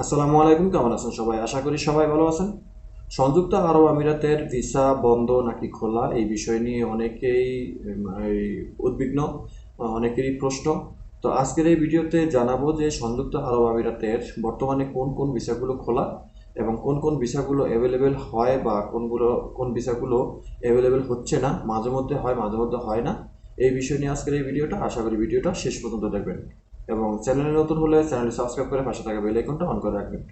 আসসালামু আলাইকুম, কেমন আছেন সবাই? আশা করি সবাই ভালো আছেন। সংযুক্ত আরব আমিরাতের ভিসা বন্ধ নাকি খোলা, এই বিষয় নিয়ে অনেকেই উদ্বিগ্ন, অনেকেরই প্রশ্ন। তো আজকের এই ভিডিওতে জানাব যে সংযুক্ত আরব আমিরাতের বর্তমানে কোন কোন ভিসাগুলো খোলা এবং কোন কোন ভিসাগুলো অ্যাভেলেবেল হয় বা কোনগুলো, কোন ভিসাগুলো অ্যাভেলেবেল হচ্ছে না মাঝে মধ্যে হয় মাঝে মধ্যে হয় না। এই বিষয় নিয়ে আজকের এই ভিডিওটা, আশা করি ভিডিওটা শেষ পর্যন্ত দেখবেন। এবং চ্যানেলে নতুন হলে চ্যানেলটি সাবস্ক্রাইব করে পাশে থাকা বেল আইকনটা অন করে রাখবেন।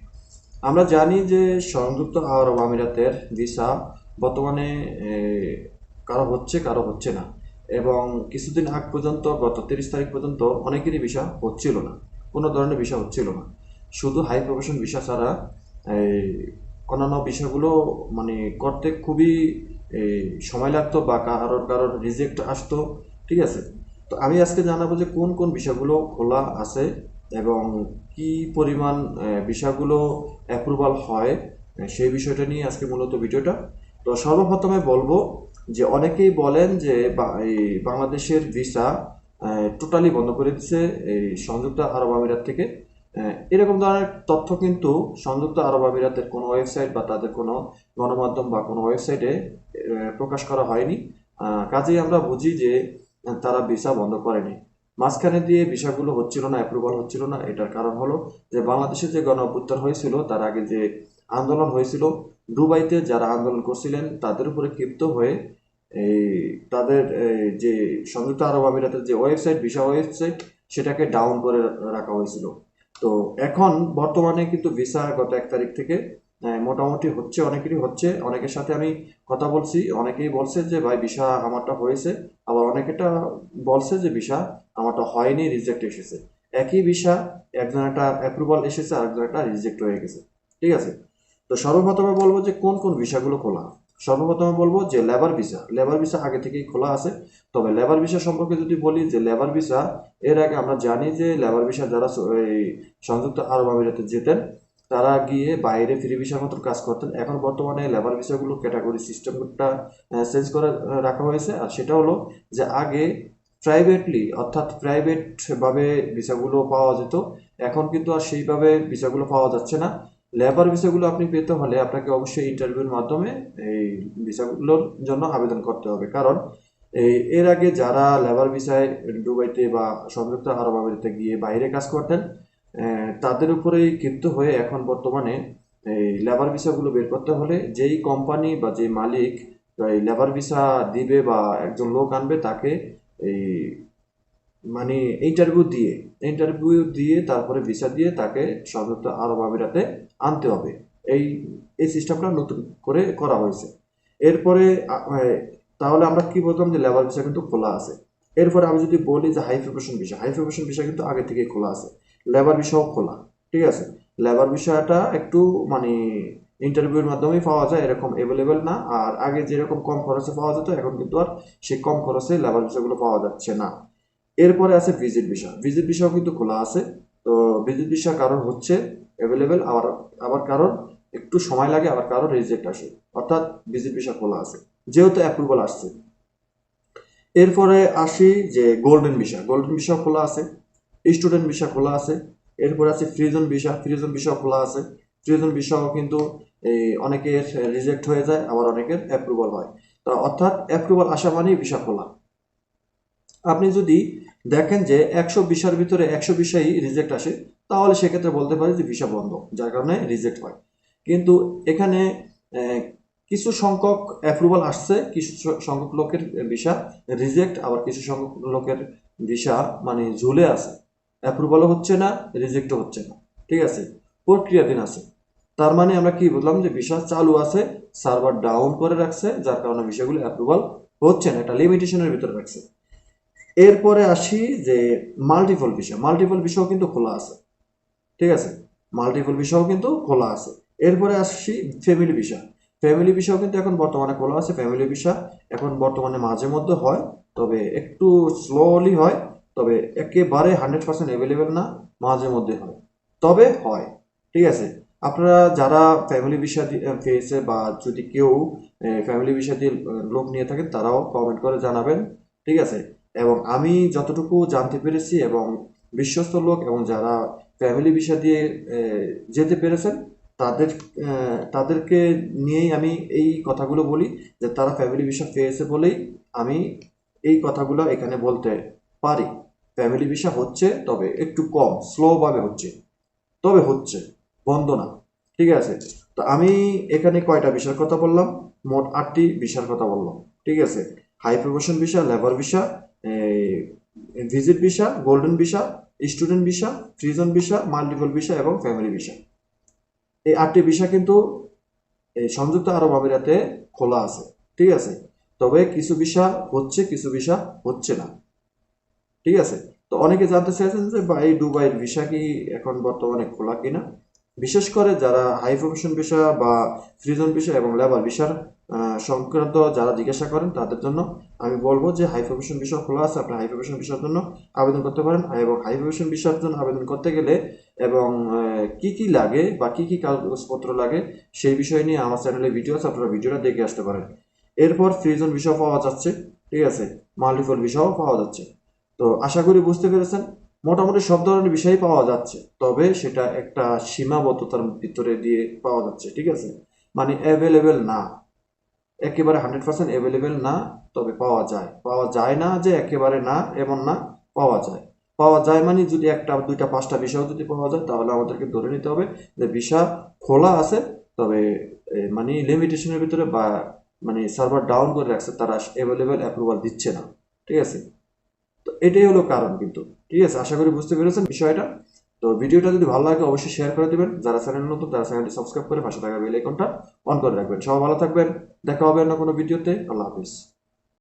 আমরা জানি যে সংযুক্ত আরব আমিরাতের ভিসা বর্তমানে কারও হচ্ছে কারও হচ্ছে না। এবং কিছুদিন আগ পর্যন্ত, গত তিরিশ তারিখ পর্যন্ত অনেকেরই ভিসা হচ্ছিল না। কোনো ধরনের ভিসা হচ্ছিল না। শুধু হাই প্রফেশন ভিসা ছাড়া অন্যান্য বিষয়গুলো মানে করতে খুবই সময় লাগতো বা কারোর কারোর রিজেক্ট আসতো, ঠিক আছে? তো আমি আজকে জানাব যে কোন কোন বিষয়গুলো খোলা আছে এবং কি পরিমাণ বিষয়গুলো অ্যাপ্রুভাল হয় সেই বিষয়টা নিয়ে আজকে মূলত ভিডিওটা। তো সর্বপ্রথমে বলব যে অনেকেই বলেন যে বাংলাদেশের ভিসা টোটালি বন্ধ করে দিচ্ছে এই সংযুক্ত আরব আমিরাত থেকে। এরকম ধরনের তথ্য কিন্তু সংযুক্ত আরব আমিরাতের কোনো ওয়েবসাইট বা তাদের কোনো গণমাধ্যম বা কোনো ওয়েবসাইটে প্রকাশ করা হয়নি। কাজেই আমরা বুঝি যে তারা ভিসা বন্ধ করেনি। মাঝখানে দিয়ে ভিসাগুলো হচ্ছিল না অ্যাপ্রুভাল হচ্ছিল না। এটার কারণ হলো যে, বাংলাদেশে যে গণ অভ্যুত্থান হয়েছিল, তার আগে যে আন্দোলন হয়েছিল, দুবাইতে যারা আন্দোলন করছিলেন, তাদের উপরে ক্ষিপ্ত হয়ে এই তাদের যে সংযুক্ত আরব আমিরাতের যে ওয়েবসাইট, ভিসা ওয়েবসাইট, সেটাকে ডাউন করে রাখা হয়েছিল। তো এখন বর্তমানে কিন্তু ভিসা গত এক তারিখ থেকে মোটামুটি হচ্ছে, অনেকেরই হচ্ছে। অনেকের সাথে আমি কথা বলছি, অনেকেই বলছে যে, ভাই ভিসা আমারটা হয়েছে। আবার অনেকেটা বলছে যে ভিসা আমারটা হয়নি রিজেক্ট এসেছে। একই ভিসা একজন একটা অ্যাপ্রুভাল এসেছে আর একজন একটা রিজেক্ট হয়ে গেছে। ঠিক আছে? তো সর্বপ্রথমে বলব যে, কোন কোন ভিসাগুলো খোলা? সর্বপ্রথমে বলব যে, লেবার ভিসা লেবার ভিসা আগে থেকেই খোলা আছে। তবে লেবার ভিসা সম্পর্কে যদি বলি যে, লেবার ভিসা এর আগে আমরা জানি যে, লেবার ভিসা যারা এই সংযুক্ত আরব আমিরাতে যেতেন তারা গিয়ে বাইরে ফ্রি ভিসার মতো কাজ করতেন। এখন বর্তমানে লেবার ভিসাগুলো ক্যাটাগরি সিস্টেমটা চেঞ্জ করে রাখা হয়েছে। আর সেটা হলো যে আগে প্রাইভেটলি অর্থাৎ প্রাইভেট ভাবে ভিসাগুলো পাওয়া যেত। এখন কিন্তু আর সেইভাবে ভিসাগুলো পাওয়া যাচ্ছে না। লেবার ভিসাগুলো আপনি পেতে হলে আপনাকে অবশ্যই ইন্টারভিউর মাধ্যমে এই ভিসাগুলোর জন্য আবেদন করতে হবে। কারণ এই, এর আগে যারা লেবার ভিসায় দুবাইতে বা সংযুক্ত আরব আমিরাতে গিয়ে বাইরে কাজ করতেন তাদের উপরেই ক্ষিপ্ত হয়ে এখন বর্তমানে এই লেবার ভিসাগুলো বের করতে হলে যেই কোম্পানি বা যেই মালিক এই লেবার ভিসা দিবে বা একজন লোক আনবে তাকে এই মানে ইন্টারভিউ দিয়ে ইন্টারভিউ দিয়ে তারপরে ভিসা দিয়ে তাকে সংযুক্ত আরব আমিরাতে আনতে হবে। এই এই সিস্টেমটা নতুন করে করা হয়েছে। এরপরে তাহলে আমরা কি বলতাম যে লেবার ভিসা কিন্তু খোলা আছে। এরপরে আমি যদি বলি যে high profession visa high profession visa কিন্তু আগে থেকেই খোলা আছে। লেবার ভিসাও খোলা, ঠিক আছে? লেবার বিষয়টা একটু মানে ইন্টারভিউর মাধ্যমেই পাওয়া যায়, এরকম অ্যাভেলেবেল না। আর আগে যেরকম কম খরচে পাওয়া যেত, এখন কিন্তু আর সেই কম খরচে লেবার বিষয়গুলো পাওয়া যাচ্ছে না। এরপরে আছে ভিজিট বিষয়। ভিজিট ভিসাও কিন্তু খোলা আছে। তো ভিজিট বিষয় কারণ হচ্ছে অ্যাভেলেবেল আবার আবার কারণ একটু সময় লাগে, আবার কারণ রিজেক্ট আসে। অর্থাৎ ভিজিট ভিসা খোলা আছে। যেহেতু অ্যাপ্রুভাল আসছে। এরপরে আসি যে গোল্ডেন ভিসা গোল্ডেন ভিসা খোলা আছে। স্টুডেন্ট ভিসা খোলা আছে। এরপর আছে ফ্রিজন ভিসা ফ্রিজন ভিসা খোলা আছে। ফ্রিজন ভিসাও কিন্তু, এই, অনেকের রিজেক্ট হয়ে যায়, আবার অনেকের অ্যাপ্রুভাল হয়। তো অর্থাৎ অ্যাপ্রুভাল আসা মানেই ভিসা খোলা। আপনি যদি দেখেন যে একশো ভিসার ভিতরে একশো ভিসাই রিজেক্ট আসে, তাহলে সেক্ষেত্রে বলতে পারি যে ভিসা বন্ধ, যার কারণে রিজেক্ট হয়। কিন্তু এখানে কিছু সংখ্যক অ্যাপ্রুভাল আসছে, কিছু সংখ্যক লোকের ভিসা রিজেক্ট আবার কিছু সংখ্যক লোকের ভিসা মানে ঝুলে আছে। অ্যাপ্রুভালও হচ্ছে না রিজেক্টও হচ্ছে না। ঠিক আছে? প্রক্রিয়াধীন আছে। তার মানে আমরা কি বুঝলাম যে ভিসা চালু আছে সার্ভার ডাউন করে রাখছে, যার কারণে ভিসাগুলো অ্যাপ্রুভাল হচ্ছে না, এটা লিমিটেশনের ভিতরে রাখছে। এরপরে আসি যে মাল্টিপল ভিসা মাল্টিপল ভিসাও কিন্তু খোলা আছে। ঠিক আছে? মাল্টিপল ভিসাও কিন্তু খোলা আছে। এরপরে আসি ফ্যামিলি ভিসা ফ্যামিলি ভিসাও কিন্তু এখন বর্তমানে খোলা আছে ফ্যামিলি ভিসা এখন বর্তমানে মাঝে মধ্যে হয়, তবে একটু স্লোলি হয়। তবে একেবারে হান্ড্রেড পার্সেন্ট অ্যাভেলেবেল না, মাঝে মধ্যে হয়। তবে হয়, ঠিক আছে? আপনারা যারা ফ্যামিলি ভিসা পেয়েছে বা যদি কেউ ফ্যামিলি ভিসা দিয়ে লোক নিয়ে থাকেন তারাও কমেন্ট করে জানাবেন, ঠিক আছে? এবং আমি যতটুকু জানতে পেরেছি এবং বিশ্বস্ত লোক এবং যারা ফ্যামিলি ভিসা দিয়ে যেতে পেরেছেন, তাদের তাদেরকে নিয়েই আমি এই কথাগুলো বলি, যে তারা ফ্যামিলি বিষয় পেয়েছে বলেই আমি এই কথাগুলো এখানে বলতে পারি। ফ্যামিলি ভিসা হচ্ছে, তবে একটু কম স্লোভাবে হচ্ছে। তবে হচ্ছে, বন্ধ না। ঠিক আছে? তো আমি এখানে কয়টা বিষয়ের কথা বললাম? মোট আটটি বিষয়ের কথা বললাম। ঠিক আছে? High promotion visa labour visa visit visa golden visa student visa free zone visa multiple visa এবং ফ্যামিলি ভিসা এই আটটি ভিসা কিন্তু এই সংযুক্ত আরব আমিরাতে খোলা আছে। ঠিক আছে? তবে কিছু ভিসা হচ্ছে, কিছু ভিসা হচ্ছে না। ঠিক আছে? তো অনেকে জানতে চাইছেন যে এই দুবাইয়ের ভিসা কি এখন বর্তমানে খোলা কিনা? বিশেষ করে যারা হাই প্রফেশন ভিসা বা ফ্রিজন ভিসা এবং লেবার ভিসার সংক্রান্ত যারা জিজ্ঞাসা করেন, তাদের জন্য আমি বলব যে হাই প্রফেশন ভিসা খোলা আছে। আপনি হাই প্রফেশন ভিসার জন্য আবেদন করতে পারেন এবং হাই প্রফেশন ভিসার জন্য আবেদন করতে গেলে এবং কি কি লাগে বা কি কি কাগজপত্র লাগে, সেই বিষয় নিয়ে আমার চ্যানেলে ভিডিও আছে, আপনারা ভিডিওটা দেখে আসতে পারেন। এরপর ফ্রিজন ভিসাও পাওয়া যাচ্ছে, ঠিক আছে? মাল্টিপল ভিসাও পাওয়া যাচ্ছে। তো আশা করি বুঝতে পেরেছেন। মোটামুটি সব ধরনের বিষয় পাওয়া যাচ্ছে, তবে সেটা একটা সীমাবদ্ধতার ভিতরে দিয়ে পাওয়া যাচ্ছে, ঠিক আছে? মানে অ্যাভেলেবেল না। একেবারে হান্ড্রেড পার্সেন্ট অ্যাভেলেবেল না, তবে পাওয়া যায়। পাওয়া যায় না যে একেবারে না, এমন না, পাওয়া যায়। পাওয়া যায় মানে যদি একটা, দুইটা, পাঁচটা বিষয় যদি পাওয়া যায়, তাহলে আমাদেরকে ধরে নিতে হবে যে ভিসা খোলা আছে, তবে মানে লিমিটেশনের ভিতরে বা মানে সার্ভার ডাউন করে রাখছে, তারা অ্যাভেলেবেল অ্যাপ্রুভাল দিচ্ছে না, ঠিক আছে? তো এটাই হলো কারণ কিন্তু। ঠিক আছে? আশা করি বুঝতে পেরেছেন বিষয়টা। তো ভিডিওটা যদি ভালো লাগে, অবশ্যই শেয়ার করে দেবেন। যারা চ্যানেল নতুন, তারা চ্যানেলটি সাবস্ক্রাইব করে পাশে থাকা বেল আইকনটা অন করে রাখবেন। সবাই ভালো থাকবেন। দেখা হবে অন্য কোনো ভিডিওতে আল্লাহ হাফিজ।